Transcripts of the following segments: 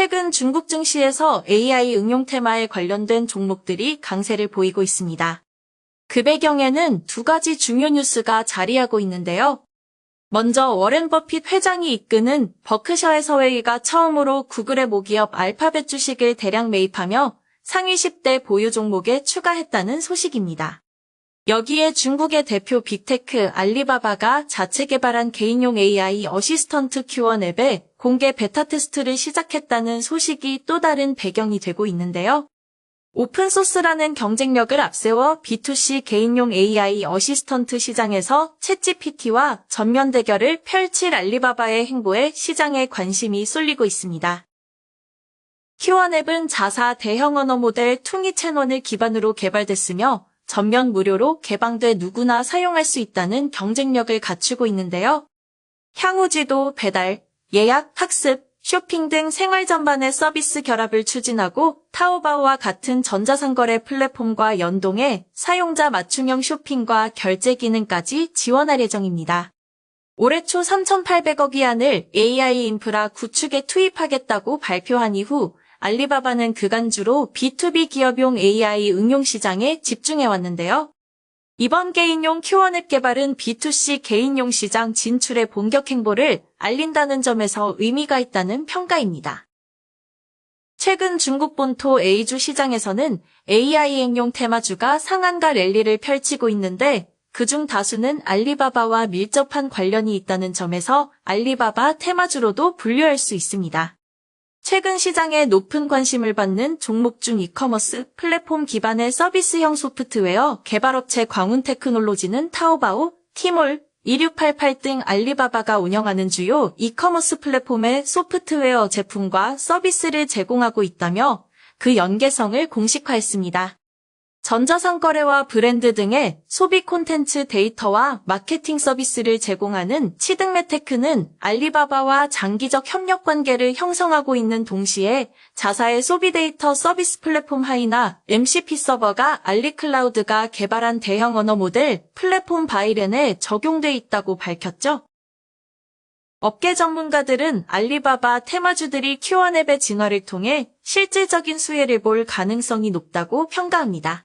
최근 중국 증시에서 AI 응용 테마에 관련된 종목들이 강세를 보이고 있습니다. 그 배경에는 두 가지 중요 뉴스가 자리하고 있는데요. 먼저 워렌 버핏 회장이 이끄는 버크셔의 서웨이가 처음으로 구글의 모기업 알파벳 주식을 대량 매입하며 상위 10대 보유 종목에 추가했다는 소식입니다. 여기에 중국의 대표 빅테크 알리바바가 자체 개발한 개인용 AI 어시스턴트 Q1 앱의 공개 베타 테스트를 시작했다는 소식이 또 다른 배경이 되고 있는데요. 오픈소스라는 경쟁력을 앞세워 B2C 개인용 AI 어시스턴트 시장에서 챗GPT와 전면 대결을 펼칠 알리바바의 행보에 시장에 관심이 쏠리고 있습니다. Q1 앱은 자사 대형 언어 모델 퉁이 채널을 기반으로 개발됐으며 전면 무료로 개방돼 누구나 사용할 수 있다는 경쟁력을 갖추고 있는데요. 향후 지도, 배달, 예약, 학습, 쇼핑 등 생활 전반의 서비스 결합을 추진하고 타오바오와 같은 전자상거래 플랫폼과 연동해 사용자 맞춤형 쇼핑과 결제 기능까지 지원할 예정입니다. 올해 초 3,800억 위안을 AI 인프라 구축에 투입하겠다고 발표한 이후 알리바바는 그간 주로 B2B 기업용 AI 응용 시장에 집중해 왔는데요. 이번 개인용 Q1 앱 개발은 B2C 개인용 시장 진출의 본격 행보를 알린다는 점에서 의미가 있다는 평가입니다. 최근 중국 본토 A주 시장에서는 AI 행용 테마주가 상한가 랠리를 펼치고 있는데 그중 다수는 알리바바와 밀접한 관련이 있다는 점에서 알리바바 테마주로도 분류할 수 있습니다. 최근 시장에 높은 관심을 받는 종목 중 이커머스 플랫폼 기반의 서비스형 소프트웨어 개발업체 광운테크놀로지는 타오바오, 티몰, 2688 등 알리바바가 운영하는 주요 이커머스 플랫폼의 소프트웨어 제품과 서비스를 제공하고 있다며 그 연계성을 공식화했습니다. 전자상거래와 브랜드 등의 소비 콘텐츠 데이터와 마케팅 서비스를 제공하는 치등메테크는 알리바바와 장기적 협력 관계를 형성하고 있는 동시에 자사의 소비 데이터 서비스 플랫폼 하이나 MCP 서버가 알리클라우드가 개발한 대형 언어 모델 플랫폼 바이렌에 적용돼 있다고 밝혔죠. 업계 전문가들은 알리바바 테마주들이 Q1 앱의 진화를 통해 실질적인 수혜를 볼 가능성이 높다고 평가합니다.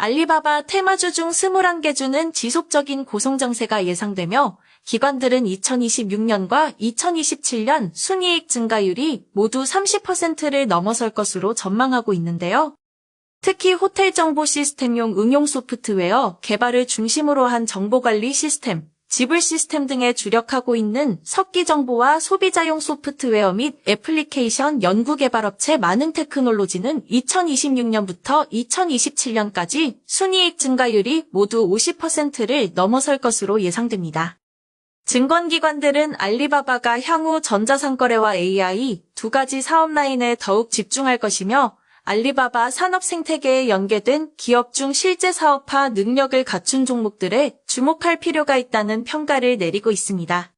알리바바 테마주 중 21개 주는 지속적인 고성장세가 예상되며 기관들은 2026년과 2027년 순이익 증가율이 모두 30%를 넘어설 것으로 전망하고 있는데요. 특히 호텔 정보 시스템용 응용 소프트웨어 개발을 중심으로 한 정보관리 시스템, 지불 시스템 등에 주력하고 있는 석기 정보와 소비자용 소프트웨어 및 애플리케이션 연구 개발 업체 많은 테크놀로지는 2026년부터 2027년까지 순이익 증가율이 모두 50%를 넘어설 것으로 예상됩니다. 증권기관들은 알리바바가 향후 전자상거래와 AI 두 가지 사업 라인에 더욱 집중할 것이며 알리바바 산업 생태계에 연계된 기업 중 실제 사업화 능력을 갖춘 종목들에 주목할 필요가 있다는 평가를 내리고 있습니다.